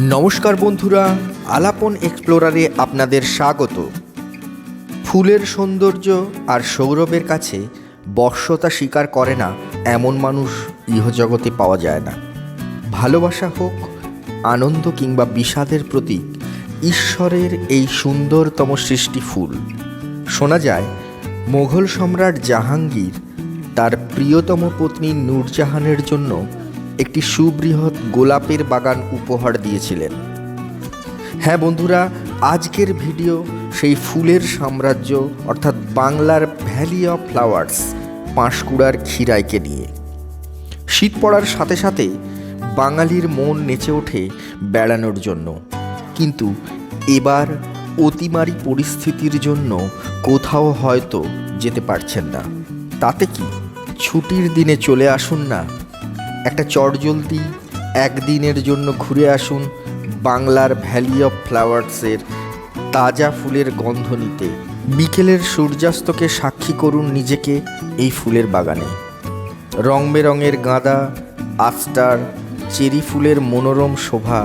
নমস্কার বন্ধুরা, আলাপন এক্সপ্লোরারে আপনাদের স্বাগত। ফুলের সৌন্দর্য আর সৌরভের কাছে বর্ষতা স্বীকার করে না এমন মানুষ ইহজগতে পাওয়া যায় না। ভালোবাসা হোক, আনন্দ কিংবা বিষাদের প্রতীক, ঈশ্বরের এই সুন্দরতম সৃষ্টি ফুল। শোনা যায়, মোঘল সম্রাট জাহাঙ্গীর তার প্রিয়তম পত্নী নূরজাহানের জন্য একটি সুবৃহৎ গোলাপের বাগান উপহার দিয়েছিলেন। হ্যাঁ বন্ধুরা, আজকের ভিডিও সেই ফুলের সাম্রাজ্য, অর্থাৎ বাংলার ভ্যালি অফ ফ্লাওয়ার্স, পাঁশকুড়ার খিরাইকে নিয়ে। শীত পড়ার সাথে সাথে বাঙালির মন নেচে ওঠে বেড়ানোর জন্য। কিন্তু এবার অতিমারি পরিস্থিতির জন্য কোথাও হয়তো যেতে পারছেন না। তাতে কি ছুটির দিনে চলে আসুন না? একটা চটজলদি একদিনের জন্য ঘুরে আসুন বাংলার ভ্যালি অফ ফ্লাওয়ার্সের তাজা ফুলের গন্ধ নিতে। বিকেলের সূর্যাস্তকে সাক্ষী করুন নিজেকে এই ফুলের বাগানে। রং বেরঙের গাঁদা, আস্টার, চেরি ফুলের মনোরম শোভা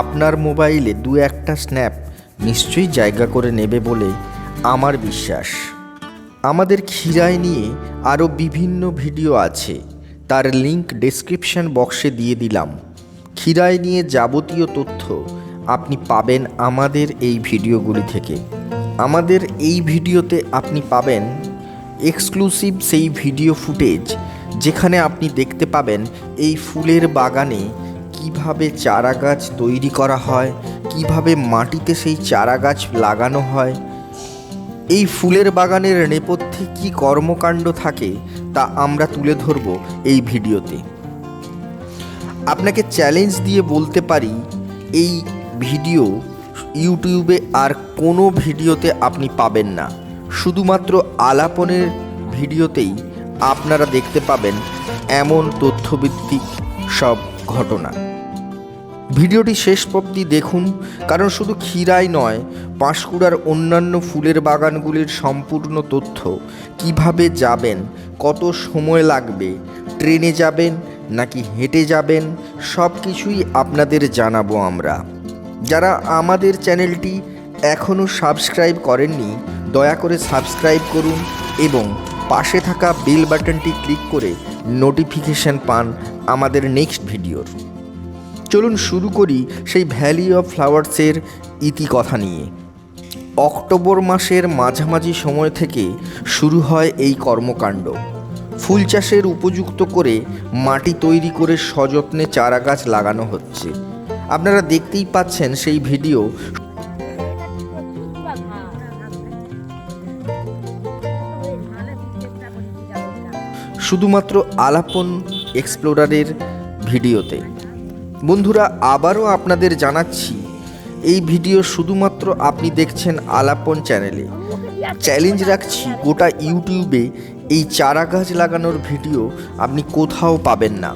আপনার মোবাইলে দু একটা স্ন্যাপ নিশ্চয়ই জায়গা করে নেবে বলে আমার বিশ্বাস। আমাদের খিরাই নিয়ে আরও বিভিন্ন ভিডিও আছে। তার লিংক ডেসক্রিপশন বক্সে দিয়ে দিলাম। খিরাই নিয়ে যাবতীয় তথ্য আপনি পাবেন আমাদের এই ভিডিওগুলি থেকে। আমাদের এই ভিডিওতে আপনি পাবেন এক্সক্লুসিভ সেই ভিডিও ফুটেজ যেখানে আপনি দেখতে পাবেন এই ফুলের বাগানে কীভাবে চারা গাছ তৈরি করা হয়, কীভাবে মাটিতে সেই চারা গাছ লাগানো হয়, এই ফুলের বাগানের নেপথ্যে কি কর্মকাণ্ড থাকে তা আমরা তুলে ধরব এই ভিডিওতে। আপনাকে চ্যালেঞ্জ দিয়ে বলতে পারি, এই ভিডিও ইউটিউবে আর কোনো ভিডিওতে আপনি পাবেন না। শুধুমাত্র আলাপনের ভিডিওতেই আপনারা দেখতে পাবেন এমন তথ্যভিত্তিক সব ঘটনা। ভিডিওটি শেষ অবধি দেখুন, কারণ শুধু ক্ষীরাই নয়, পাঁশকুড়ার অন্যান্য ফুলের বাগানগুলির সম্পূর্ণ তথ্য কীভাবে যাবেন কত সময় লাগবে? ট্রেনে যাবেন নাকি হেঁটে যাবেন? সব কিছুই আপনাদের জানাব আমরা। যারা আমাদের চ্যানেলটি এখনও সাবস্ক্রাইব করেননি, দয়া করে সাবস্ক্রাইব করুন এবং পাশে থাকা বেল বাটনটি ক্লিক করে নোটিফিকেশন পান আমাদের নেক্সট ভিডিওর। চলুন শুরু করি সেই ভ্যালি অফ ফ্লাওয়ার্সের ইতিকথা নিয়ে। অক্টোবর মাসের মাঝামাঝি সময় থেকে শুরু হয় এই কর্মকাণ্ড। ফুল চাষের উপযুক্ত করে মাটি তৈরি করে সযত্নে চারা গাছ লাগানো হচ্ছে। আপনারা দেখতেই পাচ্ছেন সেই ভিডিও। শুধুমাত্র আলাপন এক্সপ্লোরারের ভিডিওতে। বন্ধুরা, আবারও আপনাদের জানাচ্ছি এই ভিডিও শুধুমাত্র আপনি দেখছেন আলাপন চ্যানেলে। চ্যালেঞ্জ রাখছি, গোটা ইউটিউবে এই চারা গাছ লাগানোর ভিডিও আপনি কোথাও পাবেন না।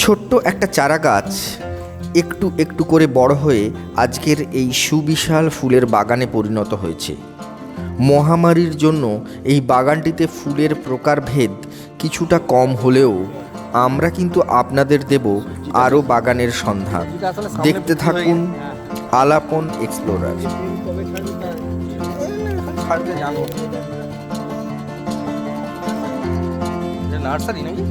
ছোট্ট একটা চারা গাছ, একটু একটু করে বড় হয়ে আজকের এই সুবিশাল ফুলের বাগানে পরিণত হয়েছে। মহামারীর জন্য এই বাগানটিতে ফুলের প্রকারভেদ কিছুটা কম হলেও আমরা কিন্তু আপনাদের দেব আরও বাগানের সন্ধান। দেখতে থাকুন আলাপন এক্সপ্লোরার। নার্সারি নাকি?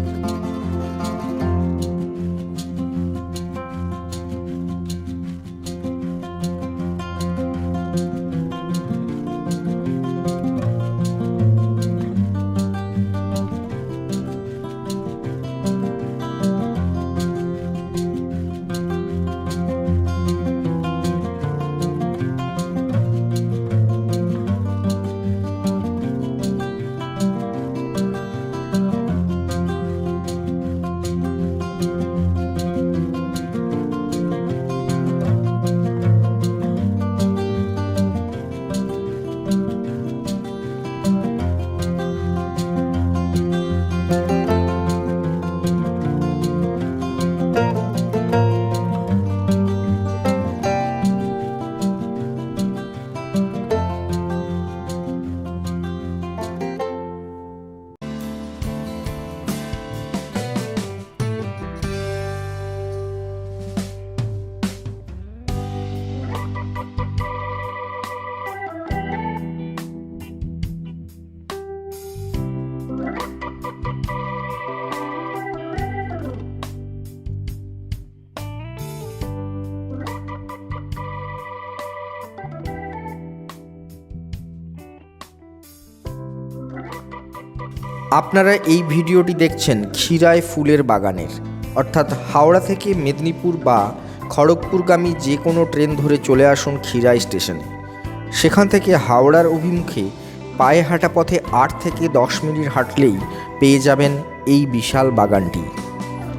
আপনারা এই ভিডিওটি দেখছেন ক্ষীরায় ফুলের বাগানের। অর্থাৎ হাওড়া থেকে মেদিনীপুর বা খড়গপুরগামী যে কোনো ট্রেন ধরে চলে আসুন ক্ষীরাই স্টেশনে। সেখান থেকে হাওড়ার অভিমুখে পায়ে হাঁটা পথে আট থেকে দশ মিনিট হাঁটলেই পেয়ে যাবেন এই বিশাল বাগানটি।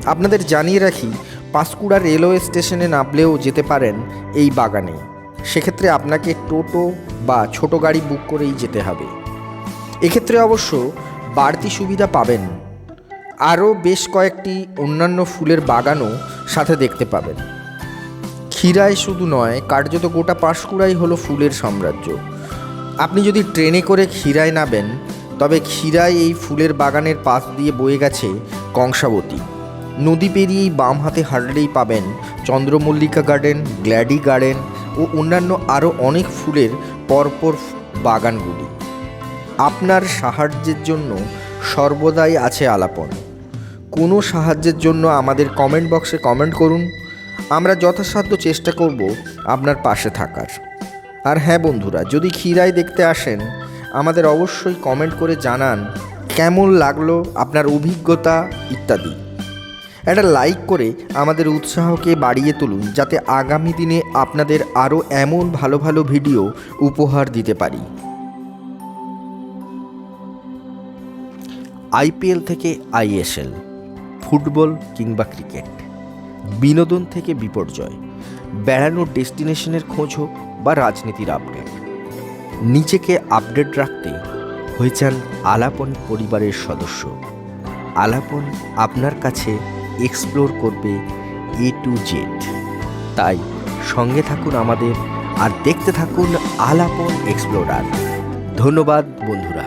আপনাদের জানিয়ে রাখি, পাঁশকুড়া রেলওয়ে স্টেশনে নামলেও যেতে পারেন এই বাগানে। সেক্ষেত্রে আপনাকে টোটো বা ছোট গাড়ি বুক করেই যেতে হবে। এক্ষেত্রে অবশ্য বাড়তি সুবিধা পাবেন। আরও বেশ কয়েকটি অন্যান্য ফুলের বাগানও সাথে দেখতে পাবেন। ক্ষীরায় শুধু নয়, কার্যত গোটা পাঁশকুড়াই হলো ফুলের সাম্রাজ্য। আপনি যদি ট্রেনে করে ক্ষীরায় নামেন, তবে ক্ষীরায় এই ফুলের বাগানের পাশ দিয়ে বয়ে গেছে কংসাবতী। নদী পেরিয়েই বাম হাতে হাঁটলেই পাবেন চন্দ্রমল্লিকা গার্ডেন, গ্ল্যাডি গার্ডেন ও অন্যান্য আরও অনেক ফুলের পরপর বাগানগুলি। আপনার সাহায্যের জন্য সর্বদাই আছে আলাপন। কোনো সাহায্যের জন্য আমাদের কমেন্ট বক্সে কমেন্ট করুন। আমরা যথাসাধ্য চেষ্টা করব আপনার পাশে থাকার। আর হ্যাঁ বন্ধুরা, যদি ক্ষীরাই দেখতে আসেন, আমাদের অবশ্যই কমেন্ট করে জানান কেমন লাগল আপনার অভিজ্ঞতা ইত্যাদি। একটা লাইক করে আমাদের উৎসাহকে বাড়িয়ে তুলুন, যাতে আগামী দিনে আপনাদের আরও এমন ভালো ভালো ভিডিও উপহার দিতে পারি। আইপিএল থেকে আইএসএল, ফুটবল কিংবা ক্রিকেট। বিনোদন থেকে বিপর্যয়, বেড়ানোর ডেস্টিনেশনের খোঁজ হোক বা রাজনীতির আপডেট। নিজেকে আপডেট রাখতে হয়েছেন আলাপন পরিবারের সদস্য। আলাপন আপনার কাছে এক্সপ্লোর করবে এ টু জেড তাই সঙ্গে থাকুন আমাদের আর দেখতে থাকুন আলাপন এক্সপ্লোরার ধন্যবাদ বন্ধুরা।